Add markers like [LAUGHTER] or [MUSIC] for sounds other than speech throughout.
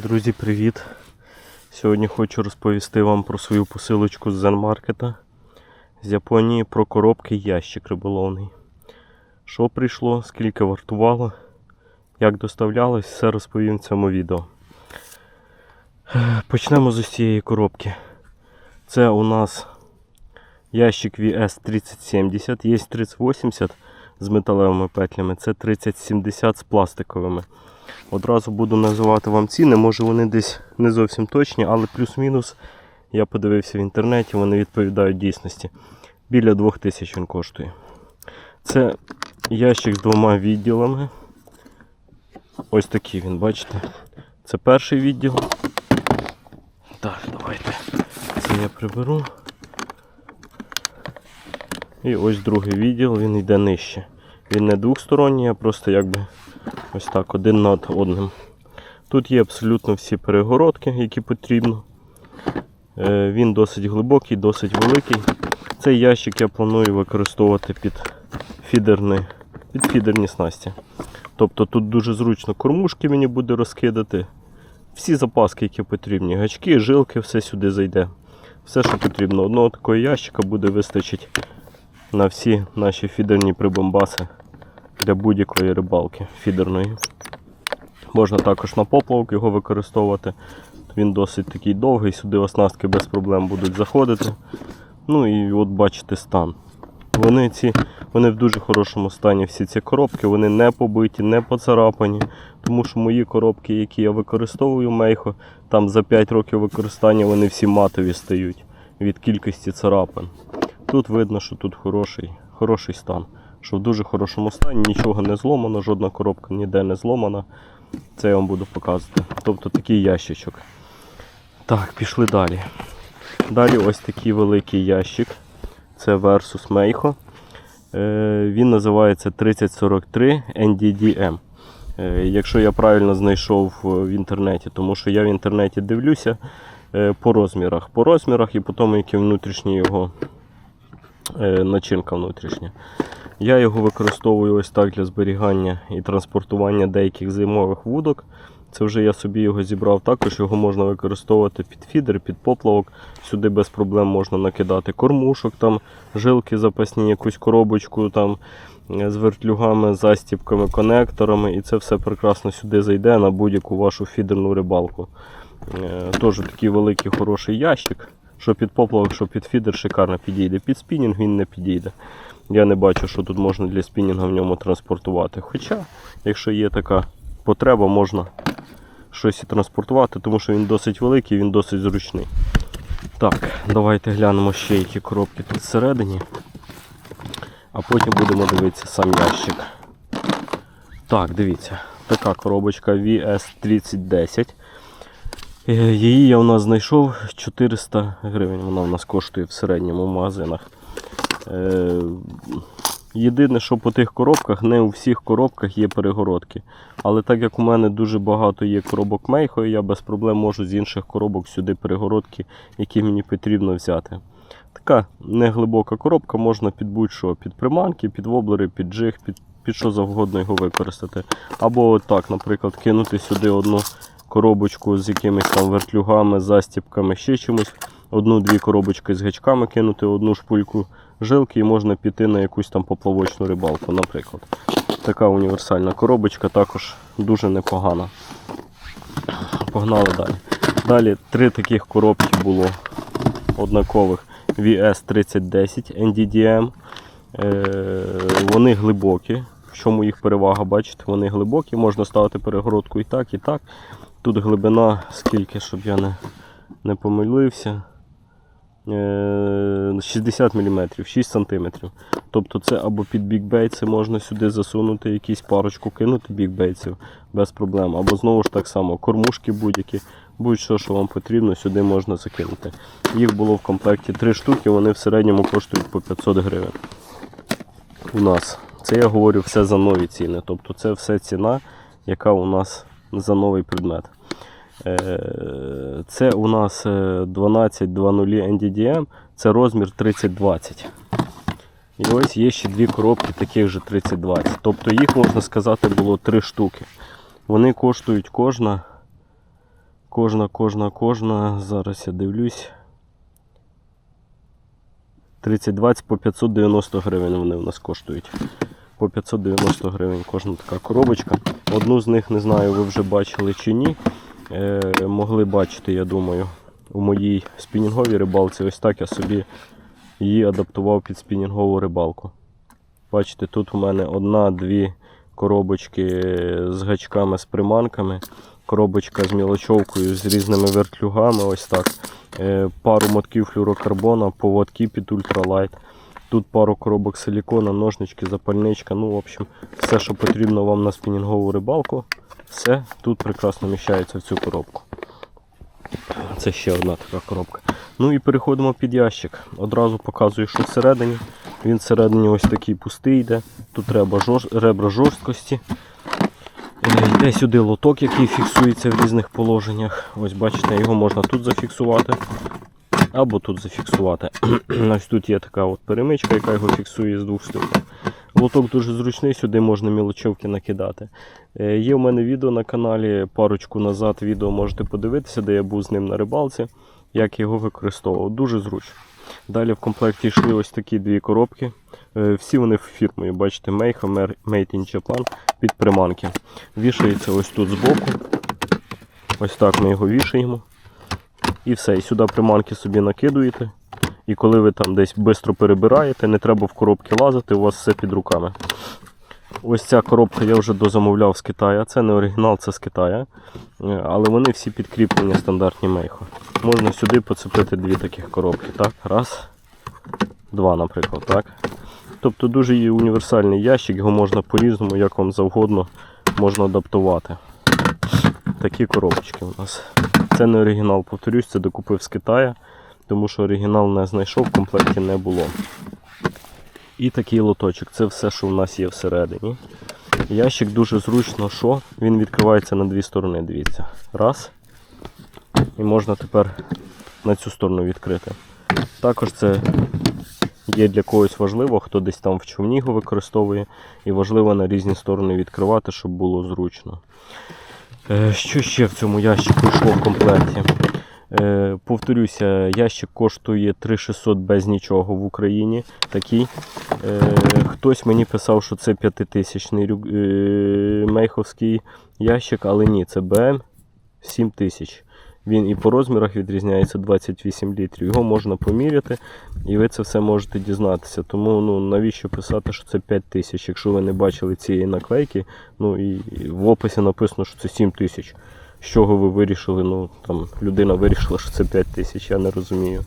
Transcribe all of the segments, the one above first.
Друзі, привіт! Сьогодні хочу розповісти вам про свою посилочку з Зенмаркета з Японії про коробки ящик риболовний. Що прийшло, скільки вартувало, як доставлялось, все розповім в цьому відео. Почнемо з ось цієї коробки. Це у нас ящик VS3070, є 3080 з металевими петлями, це 3070 з пластиковими. Одразу буду називати вам ціни, може вони десь не зовсім точні, але плюс-мінус я подивився в інтернеті, вони відповідають дійсності. Біля 2000 він коштує. Це ящик з двома відділами. Ось такий він, бачите? Це перший відділ. Так, давайте це я приберу. І ось другий відділ, він йде нижче. Він не двохсторонній, а просто якби ось так, один над одним. Тут є абсолютно всі перегородки, які потрібно. Е, Він досить глибокий, досить великий. Цей ящик я планую використовувати під фідерні, під фідерні снасті. Тобто тут дуже зручно кормушки мені буде розкидати. Всі запаски, які потрібні, гачки, жилки, все сюди зайде. Все, що потрібно. Одного такого ящика буде вистачить на всі наші фідерні прибомбаси для будь-якої рибалки фідерної. Можна також на поплавок його використовувати. Він досить такий довгий, сюди оснастки без проблем будуть заходити. Ну і от бачите стан. Вони ці, вони в дуже хорошому стані, всі ці коробки, вони не побиті, не поцарапані. Тому що мої коробки, які я використовую мейхо, там за 5 років використання вони всі матові стають від кількості царапин. Тут видно, що тут хороший, хороший стан. Що в дуже хорошому стані, нічого не зломано, жодна коробка ніде не зломана. Це я вам буду показувати. Тобто такий ящичок. Так, пішли далі. Далі ось такий великий ящик. Це Versus Meiho. Е, Він називається 3043 NDDM. Е, Якщо я правильно знайшов в інтернеті, тому що я в інтернеті дивлюся е, по розмірах. По розмірах і по тому, який внутрішній його е, начинка внутрішня. Я його використовую ось так для зберігання і транспортування деяких зимових вудок. Це вже я собі його зібрав. Також його можна використовувати під фідер, під поплавок. Сюди без проблем можна накидати кормушок, там, жилки запасні, якусь коробочку там, е, з вертлюгами, застіпками, конекторами. І це все прекрасно сюди зайде на будь-яку вашу фідерну рибалку. Е, Теж такий великий хороший ящик. Що під поплавок, що під фідер шикарно підійде. Під спінінг він не підійде. Я не бачу, що тут можна для спінінга в ньому транспортувати. Хоча, якщо є така потреба, можна щось і транспортувати, тому що він досить великий, він досить зручний. Так, давайте глянемо ще які коробки тут всередині. А потім будемо дивитися сам ящик. Так, дивіться, така коробочка VS3010. Е, Її я у нас знайшов 400 гривень. Вона у нас коштує в середньому в магазинах. Е, Єдине, що по тих коробках, не у всіх коробках є перегородки. Але так як у мене дуже багато є коробок мейхо, я без проблем можу з інших коробок сюди перегородки, які мені потрібно взяти. Така неглибока коробка, можна під будь-що, під приманки, під воблери, під джиг, під, під що завгодно його використати. Або отак, наприклад, кинути сюди одну коробочку з якимись там вертлюгами, застіпками, ще чимось. Одну-дві коробочки з гачками кинути, одну шпульку жилки і можна піти на якусь там поплавочну рибалку, наприклад. Така універсальна коробочка також дуже непогана. Погнали далі. Далі три таких коробки було однакових VS3010 NDDM. Е, Вони глибокі. В чому їх перевага, бачите, вони глибокі, можна ставити перегородку і так, і так. Тут глибина, скільки, щоб я не, не помилився. Е, 60 мм, 6 см. Тобто це або під бікбейт, можна сюди засунути якісь парочку, кинути бікбейтсів без проблем. Або знову ж так само кормушки будь-які, будь-що, що вам потрібно, сюди можна закинути. Їх було в комплекті 3 штуки, вони в середньому коштують по 500 гривень. У нас. Це я говорю все за нові ціни. Тобто це все ціна, яка у нас за новий предмет. Е, Це у нас е, 1220 NDDM, це розмір 3020. І ось є ще дві коробки таких же 3020. Тобто їх, можна сказати, було три штуки. Вони коштують кожна Кожна, кожна, кожна. Зараз я дивлюсь. 30-20 по 590 гривень вони в нас коштують. По 590 гривень кожна така коробочка. Одну з них не знаю, ви вже бачили чи ні. Е, могли бачити, я думаю, у моїй спінінговій рибалці. Ось так я собі її адаптував під спінінгову рибалку. Бачите, тут у мене одна-дві коробочки з гачками, з приманками, коробочка з мілочовкою, з різними вертлюгами, ось так. Е, Пару мотків флюрокарбона, поводки під ультралайт. Тут пару коробок силікона, ножнички, запальничка. Ну, в общем, все, що потрібно вам на спінінгову рибалку, все тут прекрасно вміщається в цю коробку. Це ще одна така коробка. Ну і переходимо під ящик. Одразу показую, що всередині. Він всередині ось такий пустий йде. Тут треба жор... ребра жорсткості. Е, Йде сюди лоток, який фіксується в різних положеннях. Ось бачите, його можна тут зафіксувати. Або тут зафіксувати. [CLEARS THROAT] Ось тут є така от перемичка, яка його фіксує з двох сторон. Лоток дуже зручний, сюди можна мілочовки накидати. Е, Є в мене відео на каналі, парочку назад відео можете подивитися, де я був з ним на рибалці, як його використовував. Дуже зручно. Далі в комплекті йшли ось такі дві коробки. Е, Всі вони фірмою, бачите, Meiho Made in Japan під приманки. Вішається ось тут збоку. Ось так ми його вішаємо. І все. І сюди приманки собі накидуєте. І коли ви там десь швидко перебираєте, не треба в коробки лазити, у вас все під руками. Ось ця коробка я вже дозамовляв з Китаю. Це не оригінал, це з Китаю. Е, Але вони всі підкріплені стандартні мейхо. Можна сюди поцепити дві таких коробки. Так, раз, два, наприклад. так. Тобто дуже універсальний ящик, його можна по-різному, як вам завгодно, можна адаптувати. Такі коробочки у нас. Це не оригінал, повторюсь, це докупив з Китаю, тому що оригінал не знайшов, в комплекті не було. І такий лоточок. Це все, що в нас є всередині. Ящик дуже зручно, що він відкривається на дві сторони. Дивіться. Раз. І можна тепер на цю сторону відкрити. Також це є для когось важливо, хто десь там в човні його використовує. І важливо на різні сторони відкривати, щоб було зручно. Е, Що ще в цьому ящику йшло в комплекті? Е, Повторюся, ящик коштує 3600 без нічого в Україні. Такий. Е, Хтось мені писав, що це 5000 рю- е, мейховський ящик, але ні, це БМ 7000. Він і по розмірах відрізняється 28 літрів. Його можна поміряти, і ви це все можете дізнатися. Тому ну, навіщо писати, що це 5 тисяч, якщо ви не бачили цієї наклейки, ну і в описі написано, що це 7 тисяч. З чого ви вирішили? Ну там людина вирішила, що це 5 тисяч, я не розумію.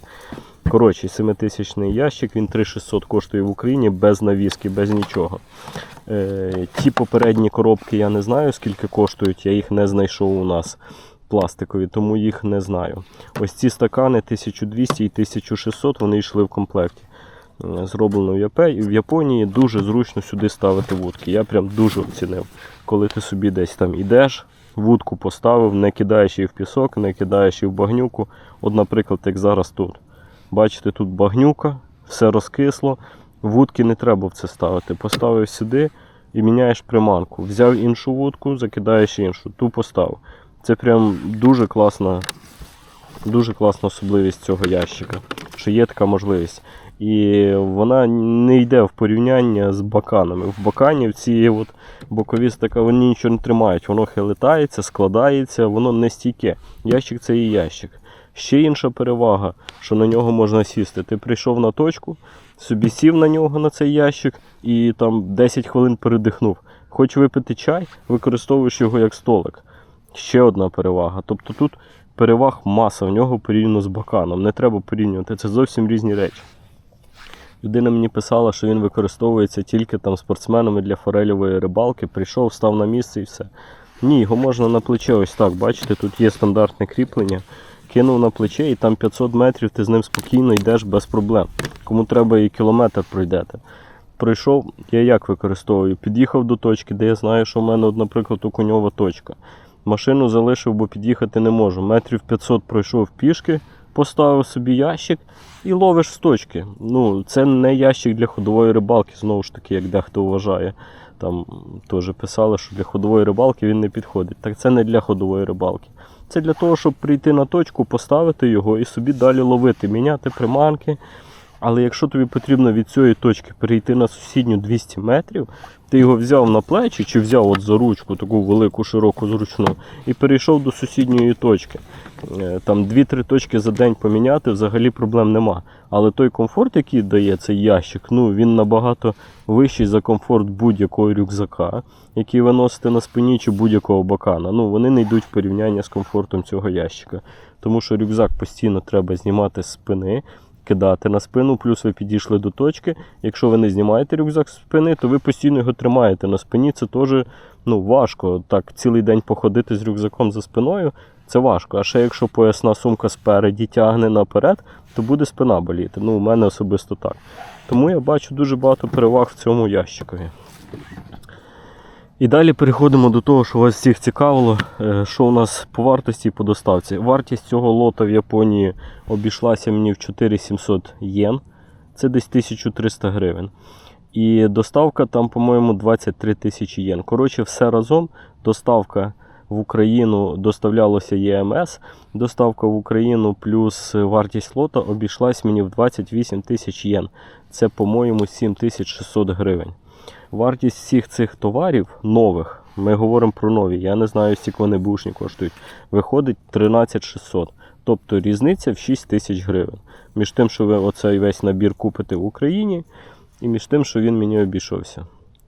Коротше, 7-тисячний ящик, він 3600 коштує в Україні без навіски, без нічого. Е, ті попередні коробки я не знаю, скільки коштують, я їх не знайшов у нас пластикові, тому їх не знаю. Ось ці стакани 1200 і 1600 вони йшли в комплекті. Зроблено в Япе- в Японії, дуже зручно сюди ставити вудки. Я прям дуже оцінив, коли ти собі десь там ідеш, вудку поставив, не кидаєш її в пісок, не кидаєш її в багнюку. От, наприклад, як зараз тут. Бачите, тут багнюка, все розкисло, вудки не треба в це ставити. Поставив сюди і міняєш приманку. Взяв іншу вудку, закидаєш іншу, ту поставив. Це прям дуже класна, дуже класна особливість цього ящика, що є така можливість. І вона не йде в порівняння з баканами. В бакані ці от бокові стака, вони нічого не тримають, воно хилитається, складається, воно не стійке. Ящик це і ящик. Ще інша перевага, що на нього можна сісти. Ти прийшов на точку, собі сів на нього на цей ящик і там 10 хвилин передихнув. Хоч випити чай, використовуєш його як столик. Ще одна перевага. Тобто тут переваг маса в нього порівняно з баканом. Не треба порівнювати, це зовсім різні речі. Людина мені писала, що він використовується тільки там спортсменами для форельової рибалки. Прийшов, став на місце і все. Ні, його можна на плече ось так. Бачите, тут є стандартне кріплення. Кинув на плече і там 500 метрів ти з ним спокійно йдеш без проблем. Кому треба і кілометр пройдете. Пройшов, я як використовую? Під'їхав до точки, де я знаю, що в мене, наприклад, окуньова точка. Машину залишив, бо під'їхати не можу. Метрів 500 пройшов пішки, поставив собі ящик і ловиш з точки. Ну, це не ящик для ходової рибалки, знову ж таки, як дехто вважає. там теж писали, що для ходової рибалки він не підходить. Так це не для ходової рибалки. Це для того, щоб прийти на точку, поставити його і собі далі ловити, міняти приманки. Але якщо тобі потрібно від цієї точки перейти на сусідню 200 метрів, ти його взяв на плечі чи взяв от за ручку, таку велику, широку, зручну, і перейшов до сусідньої точки. Е, Там 2-3 точки за день поміняти взагалі проблем нема. Але той комфорт, який дає цей ящик, ну він набагато вищий за комфорт будь-якого рюкзака, який ви носите на спині чи будь-якого бакана. Ну вони не йдуть в порівняння з комфортом цього ящика. Тому що рюкзак постійно треба знімати з спини, кидати на спину, плюс ви підійшли до точки. Якщо ви не знімаєте рюкзак з спини, то ви постійно його тримаєте на спині. Це теж ну, важко. Так, цілий день походити з рюкзаком за спиною. Це важко. А ще якщо поясна сумка спереді тягне наперед, то буде спина боліти. Ну, у мене особисто так. Тому я бачу дуже багато переваг в цьому ящикові. І далі переходимо до того, що вас всіх цікавило, е, що у нас по вартості і по доставці. Вартість цього лота в Японії обійшлася мені в 4700 єн. Це десь 1300 гривень. І доставка там, по-моєму, 23 тисячі єн. Коротше, все разом доставка в Україну доставлялося ЄМС. Доставка в Україну плюс вартість лота обійшлась мені в 28 тисяч єн. Це, по-моєму, 7600 гривень. Вартість всіх цих товарів нових, ми говоримо про нові, я не знаю, скільки вони бушні коштують, виходить 13600. Тобто різниця в 6 тисяч гривень. Між тим, що ви оцей весь набір купите в Україні, і між тим, що він мені обійшовся.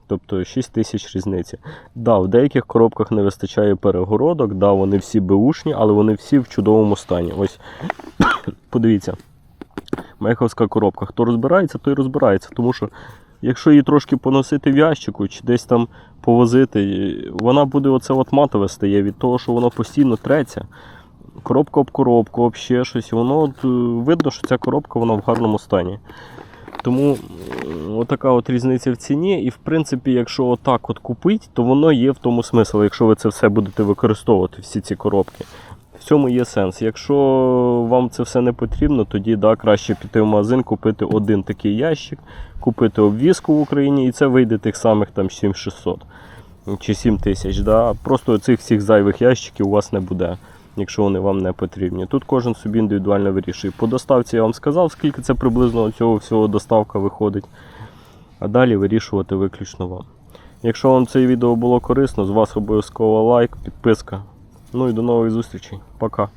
Тобто 6 тисяч різниці. Да, в деяких коробках не вистачає перегородок, да, вони всі беушні, але вони всі в чудовому стані. Ось [COUGHS] подивіться. Меховська коробка. Хто розбирається, той розбирається. Тому що якщо її трошки поносити в ящику чи десь там повозити, вона буде оце от матове стає від того, що воно постійно треться. Коробка об коробку, об ще щось. Воно от, е, видно, що ця коробка вона в гарному стані. Тому отака от різниця в ціні. І в принципі, якщо отак от купити, то воно є в тому смисл, якщо ви це все будете використовувати, всі ці коробки. Цьому є сенс. Якщо вам це все не потрібно, тоді да, краще піти в магазин, купити один такий ящик, купити обвіску в Україні, і це вийде тих самих там 7600 чи 7000. Да? Просто цих всіх зайвих ящиків у вас не буде, якщо вони вам не потрібні. Тут кожен собі індивідуально вирішує. По доставці я вам сказав, скільки це приблизно цього всього доставка виходить. А далі вирішувати виключно вам. Якщо вам це відео було корисно, з вас обов'язково лайк, підписка. Ну і до нових зустрічей. Пока.